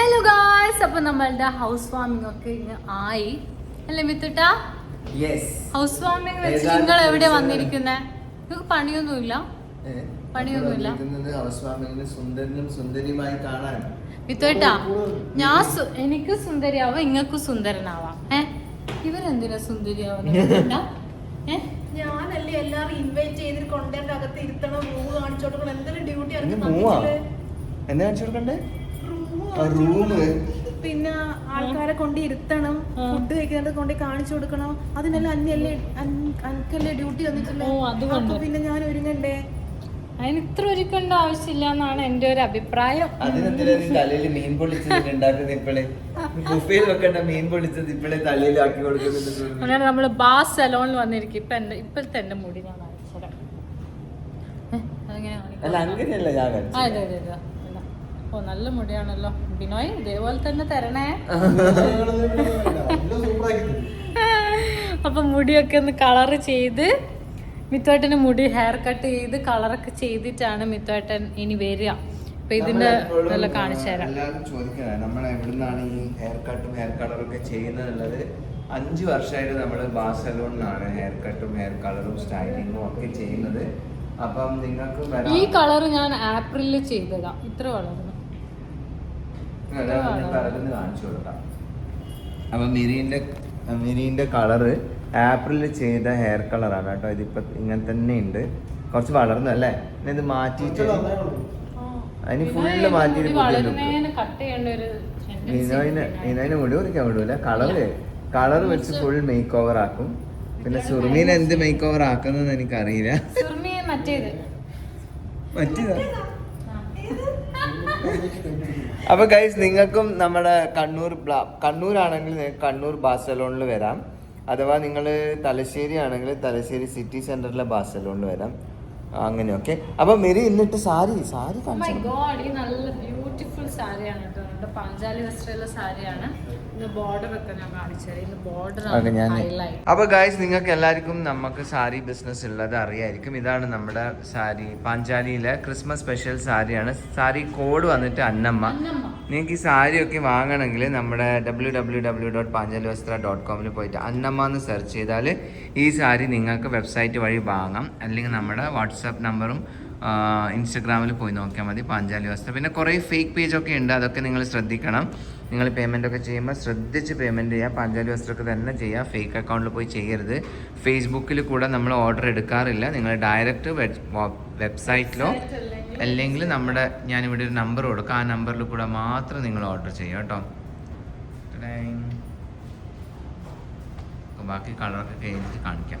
Hello guys അപ്പൊ നമ്മളുടെ house warming ഒക്കെ ഇന്ന് ആയി. അല്ലേ മിത്തുട്ട? യെസ് ഹൗസ് വാമിംഗ് വെച്ച് നിങ്ങൾ എവിടെ വന്നിരിക്കുന്നെ? നിങ്ങൾക്ക് പണിയൊന്നുമില്ല? പണിയൊന്നുമില്ല. സുന്ദരനും സുന്ദരിയുമായി കാണാൻ. മിത്തുട്ടാ ഞാൻ എനിക്ക് സുന്ദരിയാവാം ഇങ്ങക്കും സുന്ദരനാവാം. ഏ? ഇവരെന്തിനാ സുന്ദരിയാവുന്നത് ഏ? ഞാനല്ലേ എല്ലാരും ഇൻവൈറ്റ് ചെയ്തിട്ട് കൊണ്ടേന്റെ അകത്ത് ഇരുത്തണം റൂം കാണിച്ചോട്ടെ എന്തെങ്കിലും ഡ്യൂട്ടി എന്താ കാണിച്ചു കൊടുക്കണ്ടേ? റൂം പിന്നെ ആൾക്കാരെ കൊണ്ട് ഇരുത്തണം. ഫുഡ് കഴിക്കുന്നത് കൊണ്ട് കാണിച്ചു കൊടുക്കണം. അതിനെല്ലാം അന്യല്ലേ അനക്കല്ലേ ഡ്യൂട്ടി. അപ്പൊ പിന്നെ ഞാൻ ഒരുങ്ങണ്ടേ? അതിന് ഇത്ര ഒരുക്കേണ്ട ആവശ്യമില്ല എന്നാണ് എന്റെ ഒരു അഭിപ്രായം. തലയിൽ മീൻ പൊളിച്ചത് ഉണ്ടാക്കുന്നത് ഇപ്പളെ? ബുഫയിൽ വെക്കേണ്ട മീൻ ഇപ്പളെ തലയിൽ ആക്കി. അങ്ങനെ നമ്മൾ ബാസ് സലോണിൽ വന്നിരിക്കും. ഇപ്പൊ എന്റെ ഇപ്പോഴത്തെ എന്റെ മുടി ഞാൻ? അല്ല അങ്ങനെയല്ല ഞാൻ ഇതെ, ഇതെ. ഇതാ. ഓ നല്ല മുടിയാണല്ലോ. ബിനോയ് ഇതേപോലെ തന്നെ തരണേ. അപ്പൊ മുടിയൊക്കെ ഒന്ന് കളർ ചെയ്ത് മിത്തോട്ടന് മുടി ഹെയർ കട്ട് ചെയ്ത് കളറൊക്കെ ചെയ്തിട്ടാണ് മിത്തോട്ടൻ ഇനി വരിക. അപ്പൊ ഇതിന്റെ നല്ല കാണിച്ചു തരാം. എല്ലാവരും ചോദിക്കുന്നത് നമ്മൾ എവിടുന്നാണ് ഈ ഹെയർ കട്ടും ഹെയർ കളറും ഒക്കെ ചെയ്യുന്നത് അഞ്ച് വർഷമായിട്ട് നമ്മൾ ബാസലോണിലാണ് ഹെയർ കട്ടും ഹെയർ കളറും സ്റ്റൈലിങ്ങും ഒക്കെ ചെയ്യുന്നത്. അപ്പം നിങ്ങൾക്ക് ഈ കളർ ഞാൻ ആപ്രിലിൽ ചെയ്തതാ. ഇത്ര പറയുന്നത് കാണിച്ചു കൊടുക്കാം. അപ്പൊ മിരീന്റെ മിരീന്റെ കളറ് ആപ്രിലിൽ ചെയ്ത ഹെയർ കളറാണ് കേട്ടോ. ഇതിപ്പോ ഇങ്ങനെ തന്നെ ഉണ്ട്. കുറച്ച് വളർന്നു അല്ലേ? ഇനി ഇത് മാറ്റിയിട്ട് അതിന് ഫുള്ള് മാറ്റിയിട്ട് നിനോയിന് നിനോയിന് മുടി കുറിക്കാൻ വിടൂല. കളറ് കളർ വെച്ച് ഫുൾ മേക്ക് ഓവർ ആക്കും. പിന്നെ സുർമീൻ എന്ത് മേക്ക് ഓവർ ആക്കുന്നതെന്ന് എനിക്കറിയില്ല. മറ്റേത്. പറ്റിയതാ അപ്പൊ ഗൈസ് നിങ്ങൾക്കും നമ്മുടെ കണ്ണൂർ കണ്ണൂർ കണ്ണൂരാണെങ്കിൽ നിങ്ങൾക്ക് കണ്ണൂർ ബാസലോണിൽ വരാം. അഥവാ നിങ്ങൾ തലശ്ശേരി ആണെങ്കിൽ തലശ്ശേരി സിറ്റി സെന്ററിലെ ബാസലോണിൽ വരാം. അങ്ങനെയൊക്കെ അപ്പൊ മെരി ഇന്നിട്ട് സാരി സാരി Oh നല്ല ബ്യൂട്ടിഫുൾ സാരിയാണ് കേട്ടോ. പാഞ്ചാലി വസ്ത്രമുള്ള സാരിയാണ്. അപ്പൊ ഗായ്സ് നിങ്ങൾക്ക് എല്ലാവർക്കും നമുക്ക് സാരി ബിസിനസ് ഉള്ളത് അറിയായിരിക്കും. ഇതാണ് നമ്മുടെ സാരി പാഞ്ചാലിയിലെ ക്രിസ്മസ് സ്പെഷ്യൽ സാരിയാണ്. സാരി കോഡ് വന്നിട്ട് അന്നമ്മ. അന്നമ്മ. നിങ്ങൾക്ക് ഈ സാരി ഒക്കെ വാങ്ങണമെങ്കിൽ നമ്മുടെ W W W dot Panchali Vastra dot കോമിൽ പോയിട്ട് അന്നമ്മ എന്ന് സെർച്ച് ചെയ്താൽ ഈ സാരി നിങ്ങൾക്ക് വെബ്സൈറ്റ് വഴി വാങ്ങാം. അല്ലെങ്കിൽ നമ്മുടെ വാട്സാപ്പ് നമ്പറും ഇൻസ്റ്റഗ്രാമിൽ പോയി നോക്കിയാൽ മതി പാഞ്ചാലി വസ്ത്ര പിന്നെ കുറേ ഫേക്ക് പേജൊക്കെ ഉണ്ട് അതൊക്കെ നിങ്ങൾ ശ്രദ്ധിക്കണം. നിങ്ങൾ പേയ്മെന്റ് ഒക്കെ ചെയ്യുമ്പോൾ ശ്രദ്ധിച്ച് പേയ്മെന്റ് ചെയ്യുക പാഞ്ചാലി വസ്ത്രമൊക്കെ തന്നെ ചെയ്യുക ഫേക്ക് അക്കൗണ്ടിൽ പോയി ചെയ്യരുത്. ഫേസ്ബുക്കിൽ കൂടെ നമ്മൾ ഓർഡർ എടുക്കാറില്ല. നിങ്ങൾ ഡയറക്റ്റ് വെബ്സൈറ്റിലോ അല്ലെങ്കിൽ നമ്മുടെ ഞാനിവിടെ ഒരു നമ്പർ കൊടുക്കാം. ആ നമ്പറിൽ കൂടെ മാത്രം നിങ്ങൾ ഓർഡർ ചെയ്യുക കേട്ടോ. ബാക്കി കളറൊക്കെ കഴിഞ്ഞിട്ട് കാണിക്കാം.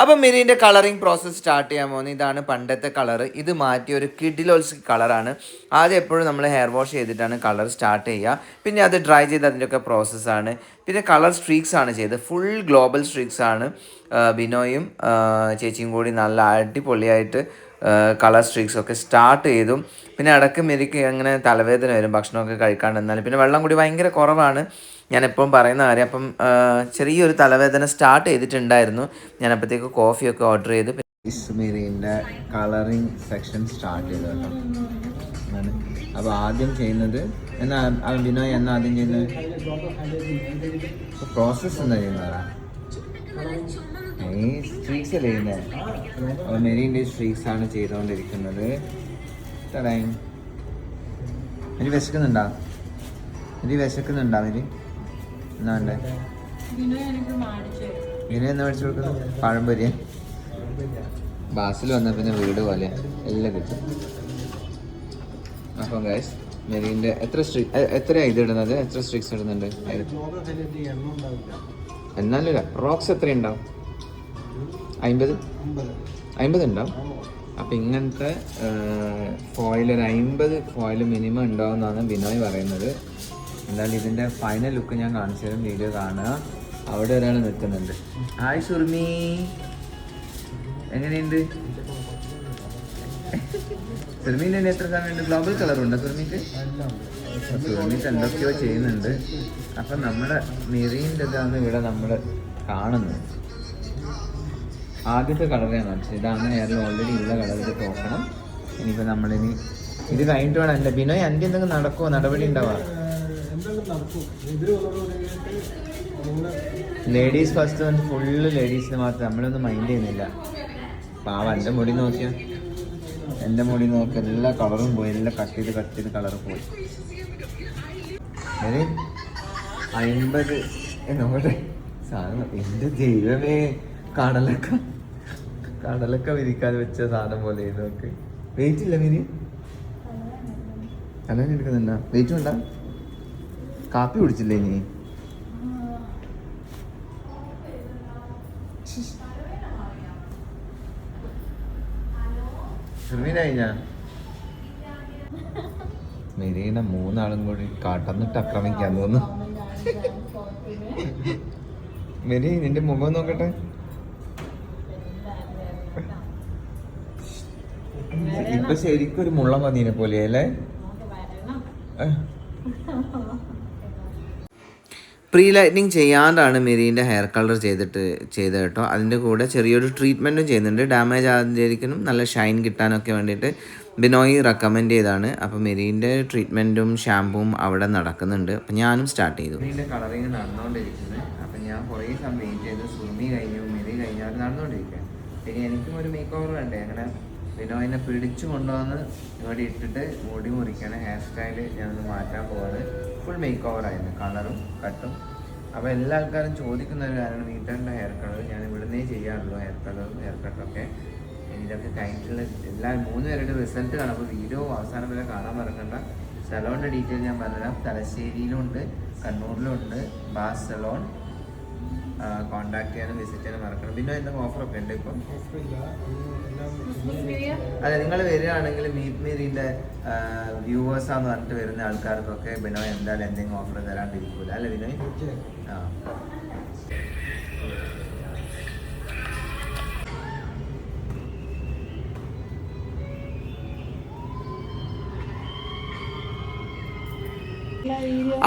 അപ്പം മിരീന്റെ കളറിങ് പ്രോസസ്സ് സ്റ്റാർട്ട് ചെയ്യാൻ പോകുന്നത് ഇതാണ് പണ്ടത്തെ കളർ ഇത് മാറ്റി ഒരു കിഡിലോൾസ് കളറാണ്. ആദ്യം എപ്പോഴും നമ്മൾ ഹെയർ വാഷ് ചെയ്തിട്ടാണ് കളർ സ്റ്റാർട്ട് ചെയ്യുക. പിന്നെ അത് ഡ്രൈ ചെയ്ത് അതിന്റെയൊക്കെ പ്രോസസ്സാണ് പിന്നെ കളർ സ്ട്രീക്സ് ആണ് ചെയ്തത്. ഫുൾ ഗ്ലോബൽ സ്ട്രീക്സ് ആണ്. ബിനോയും ചേച്ചിയും കൂടി നല്ല അടിപൊളിയായിട്ട് കളർ സ്ട്രീക്സ് ഒക്കെ സ്റ്റാർട്ട് ചെയ്തു. പിന്നെ ഇടയ്ക്ക് മെരിക്ക് അങ്ങനെ തലവേദന വരും ഭക്ഷണമൊക്കെ കഴിക്കാണ്ട് എന്നാലും പിന്നെ വെള്ളം കൂടി ഭയങ്കര കുറവാണ്. ഞാൻ എപ്പോഴും പറയുന്ന കാര്യം അപ്പം ചെറിയൊരു തലവേദന സ്റ്റാർട്ട് ചെയ്തിട്ടുണ്ടായിരുന്നു. ഞാൻ അപ്പോഴത്തേക്ക് കോഫിയൊക്കെ ഓർഡർ ചെയ്ത്. ഇസ്മിറിന്റെ കളറിങ് സെക്ഷൻ സ്റ്റാർട്ട് ചെയ്തു കേട്ടോ. അപ്പോൾ ആദ്യം ചെയ്യുന്നത് എന്നാ ബിനോയ് എന്നാ ആദ്യം ചെയ്യുന്നത്? പ്രോസസ്സ് എന്താ ചെയ്യുന്നതാ? ഈ സ്ട്രീക്സ് അല്ലേ ചെയ്യുന്നത് മെരീന്റെ സ്ട്രീക്സ് ആണ് ചെയ്തുകൊണ്ടിരിക്കുന്നത്. തടയും മെരി വിശക്കുന്നുണ്ടോ? മെരി വിശക്കുന്നുണ്ടോ മെരി എന്നാ വേണ്ടേ? എനിക്ക് എന്നാ മേടിച്ചു കൊടുക്കുന്നത് പഴംപൊരി. ബാസിൽ വന്ന പിന്നെ വീട് പോലെ. എല്ലാം കിട്ടും. അപ്പം ഗൈസ് മെരീന്റെ എത്ര സ്ട്രീ എത്ര ഇത് ഇടുന്നത്? എത്ര സ്ട്രീക്സ് ഇടുന്നുണ്ട്? എന്നാലും റോക്സ് എത്ര ഉണ്ടാവും അമ്പത് അമ്പത് ഉണ്ടാവും അപ്പം ഇങ്ങനത്തെ ഫോയിൽ ഒരു അമ്പത് ഫോയിൽ മിനിമം ഉണ്ടാവുമെന്നാണ് ബിനോയ് പറയുന്നത്. എന്തായാലും ഇതിന്റെ ഫൈനൽ ലുക്ക് ഞാൻ കാണിച്ചു തരും വീഡിയോ കാണുക. അവിടെ ഒരാൾ നിൽക്കുന്നുണ്ട്. ഹായ് സുർമി. എങ്ങനെയുണ്ട്? സുർമീന്റെ എത്ര സമയമുണ്ട്? ഗ്ലോബൽ കളർ ഉണ്ടോ സുർമിക്ക് സുർമിക്ക് എന്തൊക്കെയോ ചെയ്യുന്നുണ്ട്. അപ്പം നമ്മുടെ മെറീന്റെ ഇതാണ് ഇവിടെ നമ്മൾ കാണുന്നത്. ആദ്യത്തെ കളർ ഞാൻ കാണിച്ചത് ഇതാണ് ഞാൻ ഓൾറെഡി ഉള്ള കളർ ഇത് നോക്കണം ഇനിയിപ്പോൾ നമ്മളിനി ഇത് കഴിഞ്ഞിട്ട് വേണം. എന്റെ ബിനോയ് എന്റെ എന്തെങ്കിലും നടക്കുമോ നടപടി ഉണ്ടാവാ? ലേഡീസ് ഫസ്റ്റ് വന്ന് ഫുള്ള് ലേഡീസിന് മാത്രം. നമ്മളൊന്നും മൈൻഡ് ചെയ്യുന്നില്ല. പാവ എന്റെ മുടി നോക്കിയാൽ എന്റെ മുടി നോക്കി. എല്ലാ കളറും പോയി. എല്ലാം കട്ട് ചെയ്ത് കട്ട് ചെയ്ത് കളർ പോയി. ഒരു അൻപത്. നോക്കട്ടെ. സാധനം എന്റെ ദൈവമേ. കടലക്ക കടലക്ക വിരിക്കാൻ വെച്ച സാധനം പോലെ നോക്ക് വെയിറ്റ് ഇല്ല മിരി കല്യാണം എടുക്കുന്നുണ്ട വെയിറ്റ് വേണ്ട കാപ്പി കുടിച്ചില്ലേ ഇനി? കഴിഞ്ഞ മെരീന മൂന്നാളും കൂടി കാട്ടന്നിട്ട് ആക്രമിക്കാൻ തോന്നുന്നു. മെരി നിന്റെ മുഖം നോക്കട്ടെ. ഇപ്പൊ ശരിക്കും ഒരു മുള്ള പന്നീനെ പോലെ അല്ലേ? പ്രീ ലൈറ്റനിങ് ചെയ്യാണ്ടാണ് മെരീന്റെ ഹെയർ കളർ ചെയ്തിട്ട് ചെയ്തത് കേട്ടോ. അതിന്റെ കൂടെ ചെറിയൊരു ട്രീറ്റ്മെന്റും ചെയ്യുന്നുണ്ട്. ഡാമേജ് ആകാതിരിക്കാനും നല്ല ഷൈൻ കിട്ടാനൊക്കെ വേണ്ടിയിട്ട് ബിനോയ് റെക്കമെൻഡ് ചെയ്താണ് അപ്പോൾ മെരീന്റെ ട്രീറ്റ്മെന്റും ഷാമ്പുവും അവിടെ നടക്കുന്നുണ്ട്. അപ്പം ഞാനും സ്റ്റാർട്ട് ചെയ്തു. മെരീന്റെ കളറിങ് നടന്നുകൊണ്ടിരിക്കുന്നത് അപ്പം ഞാൻ കുറേ സമയം വെയിറ്റ് ചെയ്ത് സുമി കഴിഞ്ഞു മെരി കഴിഞ്ഞു അവർ നടന്നുകൊണ്ടിരിക്കുക പിന്നെ എനിക്കും ഒരു മേക്ക് ഓവർ വേണ്ടേ? അങ്ങനെ ബിനോയിനെ പിടിച്ചു കൊണ്ടുവന്ന് ഇവിടെ ഇട്ടിട്ട് മുടി മുറിക്കണം ഹെയർ സ്റ്റൈൽ ഞാനൊന്ന് മാറ്റാൻ പോവാണ്. ഫുൾ മേക്ക് ഓവർ ആയിരുന്നു കളറും കട്ടും അപ്പോൾ എല്ലാ ആൾക്കാരും ചോദിക്കുന്ന ഒരു കാര്യമാണ് വീട്ടിന്റെ ഹെയർ കളർ ഞാൻ ഇവിടുന്നേ ചെയ്യാറുള്ളൂ ഹെയർ കളറും ഹെയർ കട്ടൊക്കെ ഇതൊക്കെ കഴിഞ്ഞിട്ടുള്ള എല്ലാ മൂന്ന് പേരുടെ റിസൾട്ട് കാണാം. അപ്പോൾ വീഡിയോ അവസാനം വരെ കാണാൻ മറക്കണ്ട. സലോണിന്റെ ഡീറ്റെയിൽ ഞാൻ പറഞ്ഞുതരാം. തലശ്ശേരിയിലുണ്ട് കണ്ണൂരിലുണ്ട് ബാസ് സലോൺ കോൺടാക്ട് ചെയ്യാനും വിസിറ്റ് ചെയ്യാനും മറക്കണം. പിന്നെ എന്തെങ്കിലും ഓഫറൊക്കെ ഉണ്ട് ഇപ്പം? അല്ല നിങ്ങൾ വരികയാണെങ്കിൽ മീറ്റ് മീരിന്റെ വ്യൂവേഴ്സ് ആന്ന് പറഞ്ഞിട്ട് വരുന്ന ആൾക്കാർക്കൊക്കെ ബിനോയ് എന്തായാലും എന്തെങ്കിലും ഓഫർ തരാണ്ടിരിക്കൂല. അല്ലേ ബിനോയ് ആ.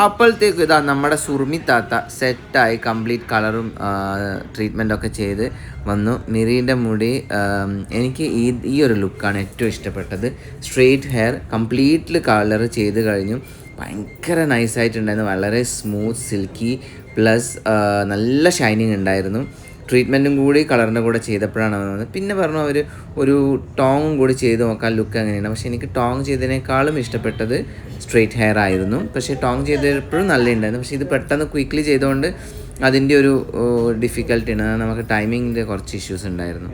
അപ്പോഴത്തേക്ക് ഇതാ നമ്മുടെ സുർമി താത്ത സെറ്റായി കംപ്ലീറ്റ് കളറും ട്രീറ്റ്മെന്റ് ഒക്കെ ചെയ്ത് വന്നു. മിറീന്റെ മുടി എനിക്ക് ഈ ഈ ഒരു ലുക്കാണ് ഏറ്റവും ഇഷ്ടപ്പെട്ടത്. സ്ട്രെയിറ്റ് ഹെയർ കംപ്ലീറ്റ്ലി കളർ ചെയ്ത് കഴിഞ്ഞു. ഭയങ്കര നൈസായിട്ടുണ്ടായിരുന്നു വളരെ സ്മൂത്ത് സിൽക്കി പ്ലസ് നല്ല ഷൈനിങ് ഉണ്ടായിരുന്നു. ട്രീറ്റ്മെന്റും കൂടി കളറിന്റെ കൂടെ ചെയ്തപ്പോഴാണ് വന്നത്. പിന്നെ പറഞ്ഞു അവർ ഒരു ടോങ്ങും കൂടി ചെയ്ത് നോക്കാൻ ലുക്ക് അങ്ങനെയാണ്. പക്ഷേ എനിക്ക് ടോങ് ചെയ്തതിനേക്കാളും ഇഷ്ടപ്പെട്ടത് സ്ട്രെയിറ്റ് ഹെയർ ആയിരുന്നു. പക്ഷേ ടോങ് ചെയ്തപ്പോഴും നല്ല ഉണ്ടായിരുന്നു പക്ഷേ ഇത് പെട്ടെന്ന് ക്വിക്ക്ലി ചെയ്തുകൊണ്ട് അതിന്റെ ഒരു ഡിഫിക്കൽട്ടി ആണ് നമുക്ക് ടൈമിങ്ങിന്റെ കുറച്ച് ഇഷ്യൂസ് ഉണ്ടായിരുന്നു.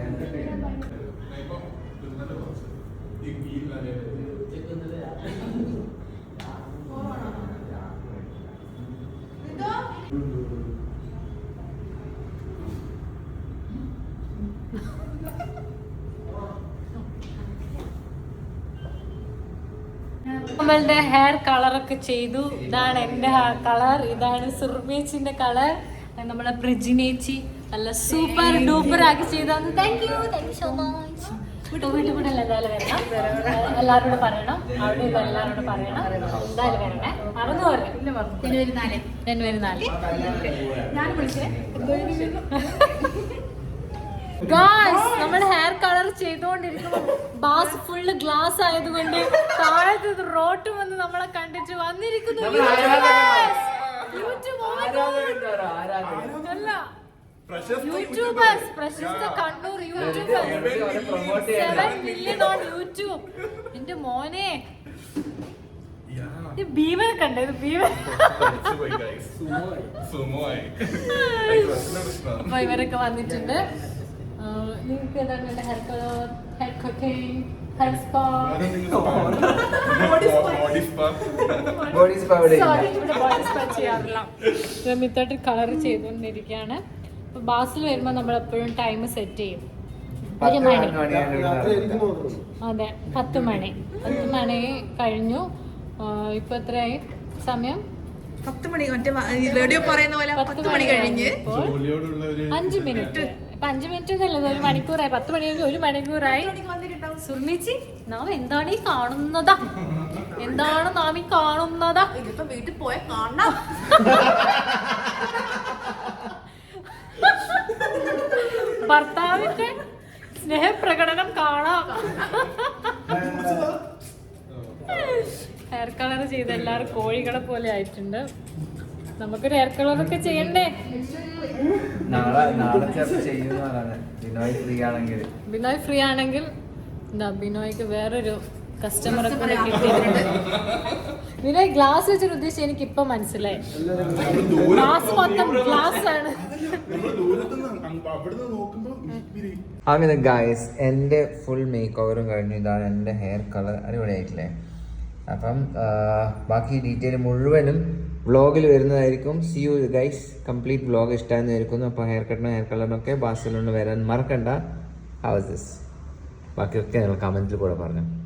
നമ്മളുടെ ഹെയർ കളർ ഒക്കെ ചെയ്തു. ഇതാണ് എന്റെ കളർ ഇതാണ് സുർമേച്ചിന്റെ കളർ നമ്മളെ പ്രജിനേച്ചി നല്ല സൂപ്പർ ഡൂപ്പർ ആക്കി ചെയ്തു. Thank you thank you so much വീട്ടിൽ കൂടെ എന്തായാലും വരണം. എല്ലാവരോടും പറയണം. അവിടെ എല്ലാവരോടും പറയണം. എന്തായാലും വരണേ. മറന്നു പറഞ്ഞു ജനുവരി നാല്. ജനുവരി നാല്. ഞാൻ വിളിച്ചേ. നമ്മൾ ഹെയർ കളർ ചെയ്തുകൊണ്ടിരിക്കുമ്പോൾ ബാസ് ഫുള്ള് ഗ്ലാസ് ആയതുകൊണ്ട് താഴത്ത് റോട്ട് വന്ന് നമ്മളെ കണ്ടിട്ട് വന്നിരിക്കുന്നു. യൂട്യൂബേഴ്സ് പ്രശസ്ത കണ്ണൂർ യൂട്യൂബേഴ്സ് സെവൻ മില്യൺ ഓൺ യൂട്യൂബ് എന്റെ മോനെ. ഭീമനെ കണ്ടേ? ഭീമൻ. അപ്പൊ ഇവരൊക്കെ വന്നിട്ടുണ്ട്. നിങ്ങൾക്ക് ഏതാണ് വേണ്ട hair colour hair cutting hair spa. Sorry ഇവിടെ ബോഡി സ്പാ ചെയ്യാറില്ല. മിത്തോട്ട് കളർ ചെയ്തുകൊണ്ടിരിക്കുകയാണ്. അപ്പൊ ബാസിൽ വരുമ്പോൾ നമ്മൾ എപ്പോഴും ടൈം സെറ്റ് ചെയ്യും. ഒരു മണി. അതെ പത്ത് മണി. പത്ത് മണി കഴിഞ്ഞു. ഇപ്പൊ എത്രയായി? സമയം? പത്ത് മണി. മറ്റേ റേഡിയോ പറയുന്ന പോലെ പത്ത് മണി കഴിഞ്ഞ്. അഞ്ച് മിനിറ്റ്. ഇപ്പൊ അഞ്ചു മിനിറ്റ് ഒന്നല്ലത് ഒരു മണിക്കൂറായി. പത്ത് മണി ഒരു മണിക്കൂറായി. സുർമിച്ചി നാം എന്താണ് ഈ കാണുന്നതാ? എന്താണ് നാം ഈ കാണുന്നതാ? ഇതിപ്പോ വീട്ടിൽ പോയ കാണാം ഭർത്താവിന്റെ സ്നേഹപ്രകടനം കാണാം. ഹെയർ കളർ ചെയ്ത് എല്ലാവരും കോഴികളെ പോലെ ആയിട്ടുണ്ട്. നമുക്കൊരു ഹെയർ കളർ ഒക്കെ ചെയ്യണ്ടേ? നാളെ നാളെ ബിനോയ് ഫ്രീ ആണെങ്കിൽ. ബിനോയ് ഫ്രീ ആണെങ്കിൽ എന്താ ബിനോയ്ക്ക് വേറൊരു കസ്റ്റമർ ഒക്കെ കിട്ടിയിട്ടുണ്ട്. ബിനോയ് ഗ്ലാസ് വെച്ചൊരു ഉദ്ദേശം എനിക്ക് ഇപ്പൊ മനസ്സിലായി. ഗ്ലാസ് മൊത്തം ഗ്ലാസ് ആണ്. അങ്ങനെ ഗായസ് എന്റെ ഫുൾ മേക്ക് ഓവറും കഴിഞ്ഞു. ഇതാണ് എന്റെ ഹെയർ കളർ അടിപൊളിയായിട്ടില്ലേ? അപ്പം ബാക്കി ഡീറ്റെയിൽ മുഴുവനും വ്ളോഗിൽ വരുന്നതായിരിക്കും. See you guys complete vlog ഇഷ്ടമായിരുന്നു വിചാരിക്കുന്നു. അപ്പോൾ ഹെയർ കട്ടിനും ഹെയർ കളറിനൊക്കെ ബാസിലോണ്ട് വരാൻ മറക്കണ്ട. ഹൗസസ് ബാക്കിയൊക്കെ നിങ്ങൾ കമന്റിൽ കൂടെ പറഞ്ഞു.